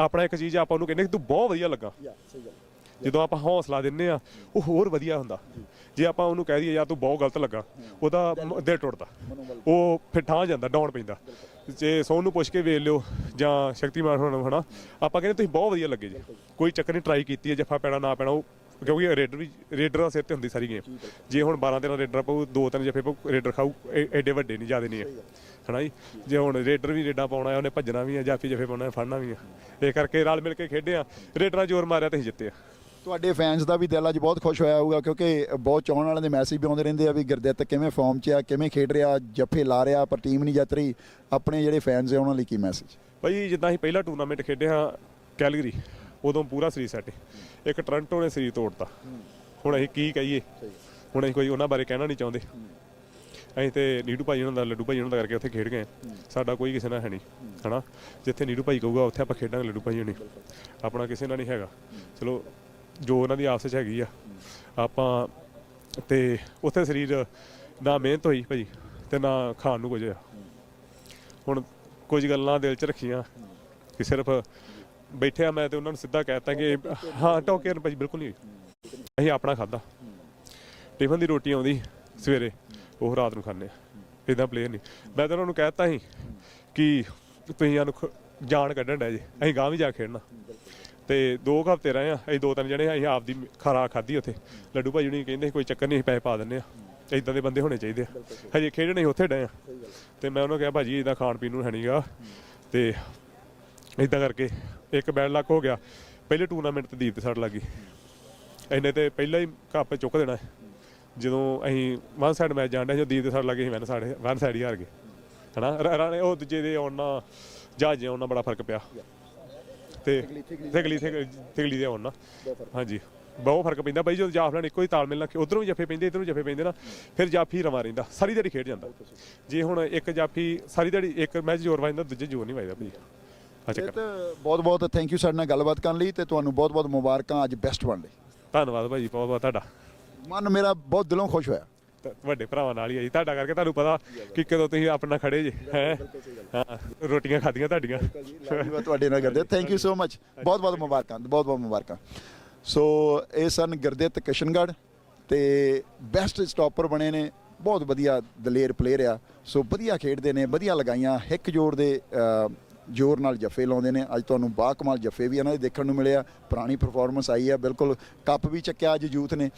ਆਪਣਾ ਇੱਕ ਚੀਜ਼ ਆਪਾਂ ਉਹਨੂੰ ਕਹਿੰਦੇ ਕਿ ਤੂੰ ਬਹੁਤ ਵਧੀਆ ਲੱਗਾ। ਜਦੋਂ ਆਪਾਂ ਹੌਸਲਾ ਦਿੰਨੇ ਆ ਉਹ ਹੋਰ ਵਧੀਆ ਹੁੰਦਾ। ਜੇ। ਆਪਾਂ ਉਹਨੂੰ ਕਹਿ ਦਈਏ ਯਾਰ ਤੂੰ ਬਹੁਤ ਗਲਤ ਲੱਗਾ। ਉਹਦਾ ਮ- ਦਿਲ ਟੁੱਟਦਾ। ਉਹ ਫਿਰ ਠਾਂ ਜਾਂਦਾ ਡਾਉਣ ਪੈਂਦਾ। ਜੇ ਸੋਨ ਨੂੰ ਪੁੱਛ ਕੇ ਵੇਖ ਲਿਓ ਜਾਂ ਸ਼ਕਤੀਮਾਨ ਹੋਣਾ ਹਨਾ ਆਪਾਂ ਕਹਿੰਦੇ ਤੁਸੀਂ ਬਹੁਤ ਵਧੀਆ ਲੱਗੇ ਜੀ। ਕੋਈ ਚੱਕਰ ਨਹੀਂ ਟਰਾਈ ਕੀਤੀ ਹੈ ਜੱਫਾ ਪੈਣਾ ਨਾ ਪੈਣਾ ਉਹ ਕਿਉਂਕਿ ਰੇਡਰ ਵੀ ਰੇਡਰ ਦਾ ਸਿਰ ਤੇ ਹੁੰਦੀ ਸਾਰੀ ਗੇਮ ਜੇ ਹੁਣ 12 13 ਰੇਡਰ ਪਾਉ ਦੋ ਤਿੰਨ ਜੱਫੇ ਪਾਊ ਰੇਡਰ ਖਾਊ ਐਡੇ ਵੱਡੇ ਨਹੀਂ ਜਿਆਦੇ ਨਹੀਂ ਹੈ ਹਨਾ ਜੀ? ਜੇ ਹੁਣ ਰੇਡਰ ਵੀ ਰੇਡਾਂ ਪਾਉਣਾ ਹੈ ਉਹਨੇ ਭੱਜਣਾ ਵੀ ਹੈ ਜਾਫੀ ਜੱਫੇ ਪਾਉਣਾ ਹੈ ਫੜਨਾ ਵੀ ਹੈ। ਇਹ ਕਰਕੇ ਰਲ ਮਿਲ ਕੇ ਖੇਡੇ ਆ। ਰੇਡਰਾਂ ਜ਼ੋਰ ਮਾਰਿਆ ਤੇ ਅਸੀਂ ਜਿੱਤੇ ਆ। ਤੁਹਾਡੇ ਫੈਨਸ ਦਾ ਵੀ ਦਿਲ ਅੱਜ ਬਹੁਤ ਖੁਸ਼ ਹੋਇਆ ਹੋਊਗਾ ਕਿਉਂਕਿ ਬਹੁਤ ਚਾਹਣ ਵਾਲਿਆਂ ਦੇ ਮੈਸੇਜ ਵੀ ਆਉਂਦੇ ਰਹਿੰਦੇ ਆ ਵੀ ਗੁਰਦਿੱਤ ਕਿਵੇਂ ਫਾਰਮ 'ਚ ਆ ਕਿਵੇਂ ਖੇਡ ਰਿਹਾ ਜੱਫੇ ਲਾ ਰਿਹਾ ਪਰ ਟੀਮ ਨਹੀਂ ਜਿੱਤ ਰਹੀ। ਆਪਣੇ ਜਿਹੜੇ ਫੈਨਸ ਆ ਉਹਨਾਂ ਲਈ ਕੀ ਮੈਸੇਜ ਭਾਈ ਜਿੱਦਾਂ ਅਸੀਂ ਪਹਿਲਾ ਟੂਰਨਾਮੈਂਟ ਖੇਡਿਆ ਕੈਲਗਰੀ। ਉਦੋਂ ਪੂਰਾ ਸਰੀਰ ਸੈੱਟ ਇੱਕ ਟ੍ਰਾਂਟੋ ਨੇ ਸਰੀਰ ਤੋੜਤਾ। ਹੁਣ ਅਸੀਂ ਕੀ ਕਹੀਏ? ਹੁਣ ਅਸੀਂ ਕੋਈ ਉਹਨਾਂ ਬਾਰੇ ਕਹਿਣਾ ਨਹੀਂ ਚਾਹੁੰਦੇ। ਅਸੀਂ ਤੇ ਨੀਟੂ ਭਾਈ ਉਹਨਾਂ ਦਾ ਲੱਡੂ ਭਾਈ ਉਹਨਾਂ ਦਾ ਕਰਕੇ ਉੱਥੇ ਖੇਡ ਗਏ ਸਾਡਾ ਕੋਈ ਕਿਸੇ ਨਾਲ ਹੈ ਨਹੀਂ ਹਨਾ? ਜਿੱਥੇ ਨੀਟੂ ਭਾਈ ਕਹੂਗਾ ਉੱਥੇ ਆਪਾਂ ਖੇਡਾਂਗੇ ਲੱਡੂ ਭਾਈ ਹੋਣੀ। ਆਪਣਾ ਕਿਸੇ ਨਾਲ ਨਹੀਂ ਹੈਗਾ। ਚਲੋ ਜੋ ਉਹਨਾਂ ਦੀ ਆਪਸ ਵਿੱਚ ਹੈਗੀ ਆ। ਆਪਾਂ ਤੇ ਉੱਥੇ ਸਰੀਰ ਨਾ ਮਿਹਨਤ ਹੋਈ ਭਾਈ ਤੇ ਨਾ ਖਾਣ ਨੂੰ ਕੁਝ ਆ। ਹੁਣ ਕੁਝ ਗੱਲਾਂ ਦਿਲ 'ਚ ਰੱਖੀਆਂ ਕਿ ਸਿਰਫ ਬੈਠਿਆ ਮੈਂ ਤੇ ਉਹਨਾਂ ਨੂੰ ਸਿੱਧਾ ਕਹਿਤਾ ਕਿ, ਹਾਂ, ਟੋਕੇ ਭਾਈ ਬਿਲਕੁਲ ਨਹੀਂ ਹੋਈ। ਅਸੀਂ ਆਪਣਾ ਖਾਦਾ ਟਿਫਨ ਦੀ ਰੋਟੀ ਆਉਂਦੀ ਸਵੇਰੇ, ਉਹ ਰਾਤ ਨੂੰ ਖਾਂਦੇ ਆ। ਇਦਾਂ ਪਲੇਅਰ ਨਹੀਂ। ਮੈਂ ਤਾਂ ਉਹਨਾਂ ਨੂੰ ਕਹਿਤਾ ਸੀ ਕਿ ਤੁਸੀਂ ਸਾਨੂੰ ਖ- ਜਾਨ ਕੱਢਣ ਡਿਆ ਜੀ। ਅਸੀਂ ਗਾਂ ਵੀ ਜਾ ਕੇ ਖੇਡਣਾ। ਤੇ ਦੋ ਕੁ ਹਫ਼ਤੇ ਰਹੇ ਆ, ਅਸੀਂ ਦੋ ਤਿੰਨ ਜਣੇ ਅਸੀਂ ਆਪਦੀ ਖਰਾ ਖਾਧੀ ਉੱਥੇ। ਲੱਡੂ ਭਾਈ ਜੀ ਕਹਿੰਦੇ ਸੀ, ਕੋਈ ਚੱਕਰ ਨਹੀਂ, ਅਸੀਂ ਪੈਸੇ ਪਾ ਦਿੰਨੇ ਆ। ਇਦਾਂ ਦੇ ਬੰਦੇ ਹੋਣੇ ਚਾਹੀਦੇ ਆ। ਹਜੇ ਖੇਡਣੇ ਹੀ ਉੱਥੇ ਡਏ ਆ। ਤੇ ਮੈਂ ਉਹਨੂੰ ਕਿਹਾ, ਭਾਜੀ ਇਦਾਂ ਖਾਣ ਪੀਣ ਨੂੰ ਹੈ ਨਹੀਂਗਾ ਤੇ ਇਦਾਂ ਕਰਕੇ ਇੱਕ ਬੈਡ ਲੱਕ ਹੋ ਗਿਆ। ਪਹਿਲੇ ਟੂਰਨਾਮੈਂਟ ਤੇ ਦੀਪ ਤੇ ਸੱਟ ਲੱਗੀ ਇਹਨੇ ਤੇ ਪਹਿਲਾਂ ਹੀ ਕੱਪ ਚੁੱਕ ਦੇਣਾ। ਜਦੋਂ ਅਸੀਂ ਵਨ ਸਾਈਡ ਮੈਚ ਜਾਣਦੇ ਜੋ ਦੀਪ ਦੇ ਸੱਟ ਲੱਗੀ ਸੀ ਵਨ ਸਾਈਡ ਵਨ ਸਾਈਡ ਹੀ ਹਾਰ ਗਏ। ਹਨਾ? ਰ- ਉਹ ਦੂਜੇ ਦੇ ਆਉਣ ਜਹਾਜ਼ੇ ਆਉਣ ਬੜਾ ਫ਼ਰਕ ਪਿਆ। ਤੇ ਥਿਗਲੀ ਥਿਗਲੀ ਦੇ ਆਉਣ ਹਾਂਜੀ। ਬਹੁਤ ਫ਼ਰਕ ਪੈਂਦਾ। ਬਾਈ ਜਦੋਂ ਜਾਫ ਨਾਲ ਇੱਕੋ ਹੀ ਤਾਲਮੇਲ ਨਾਲ ਉਧਰੋਂ ਵੀ ਜੱਫੇ ਪੈਂਦੇ, ਇਧਰੋਂ ਜੱਫੇ ਪੈਂਦੇ ਨਾ, ਫਿਰ ਜਾਫੀ ਰਵਾ ਰਹਿੰਦਾ। ਸਾਰੀ ਦਿਹਾੜੀ ਖੇਡ ਜਾਂਦਾ। ਜੇ ਹੁਣ ਇੱਕ ਜਾਫੀ ਸਾਰੀ ਦਿਹਾੜੀ ਇੱਕ ਮੈਚ ਜ਼ੋਰ ਵੱਜਦਾ, ਦੂਜੇ ਜ਼ੋਰ ਨਹੀਂ ਵੱਜਦਾ। ਭਾਈ ਇਹ ਤਾਂ ਬਹੁਤ ਬਹੁਤ ਥੈਂਕ ਯੂ ਸਾਡੇ ਨਾਲ ਗੱਲਬਾਤ ਕਰਨ ਲਈ ਤੇ ਤੁਹਾਨੂੰ ਬਹੁਤ ਬਹੁਤ ਮੁਬਾਰਕਾਂ ਅੱਜ ਬੈਸਟ ਬਣ ਲਈ। ਧੰਨਵਾਦ ਭਾਈ ਬਹੁਤ ਬਹੁਤ ਤੁਹਾਡਾ। ਮਨ ਮੇਰਾ ਬਹੁਤ ਦਿਲੋਂ ਖੁਸ਼ ਹੋਇਆ। ਤੇ ਵੱਡੇ ਭਰਾਵਾਂ ਨਾਲ ਹੀ ਆਈ ਤੁਹਾਡਾ ਕਰਕੇ ਤੁਹਾਨੂੰ ਪਤਾ ਕਿ ਕਦੋਂ ਤੁਸੀਂ ਆਪਣਾ ਖੜੇ ਜੇ ਹੈ? ਹਾਂ। ਰੋਟੀਆਂ ਖਾਧੀਆਂ ਤੁਹਾਡੀਆਂ। ਮੈਂ ਤੁਹਾਡੇ ਨਾਲ ਕਰਦੇ ਥੈਂਕ ਯੂ ਸੋ ਮਚ ਬਹੁਤ ਬਹੁਤ ਮੁਬਾਰਕਾਂ ਬਹੁਤ ਬਹੁਤ ਮੁਬਾਰਕਾਂ। ਸੋ ਇਹ ਸਨ ਗੁਰਦਿੱਤ ਕਿਸ਼ਨਗੜ੍ਹ ਤੇ ਬੈਸਟ ਸਟਾਪਰ ਬਣੇ ਨੇ। ਬਹੁਤ ਵਧੀਆ ਦਲੇਰ ਪਲੇਅਰ ਆ। ਸੋ ਵਧੀਆ ਖੇਡਦੇ ਨੇ ਵਧੀਆ ਲਗਾਈਆਂ ਹਿੱਕ ਜੋੜ ਦੇ ਜ਼ੋਰ ਨਾਲ ਜੱਫੇ ਲਾਉਂਦੇ ਨੇ। ਅੱਜ ਤੁਹਾਨੂੰ ਬਾਕਮਾਲ ਜੱਫੇ ਵੀ ਇਹਨਾਂ ਦੇ ਦੇਖਣ ਨੂੰ ਮਿਲਿਆ ਪੁਰਾਣੀ ਪਰਫਾਰਮੈਂਸ ਆਈ ਆ। ਬਿਲਕੁਲ ਕੱਪ ਵੀ ਚੱਕਿਆ ਅੱਜ ਯੂਥ ਨੇ।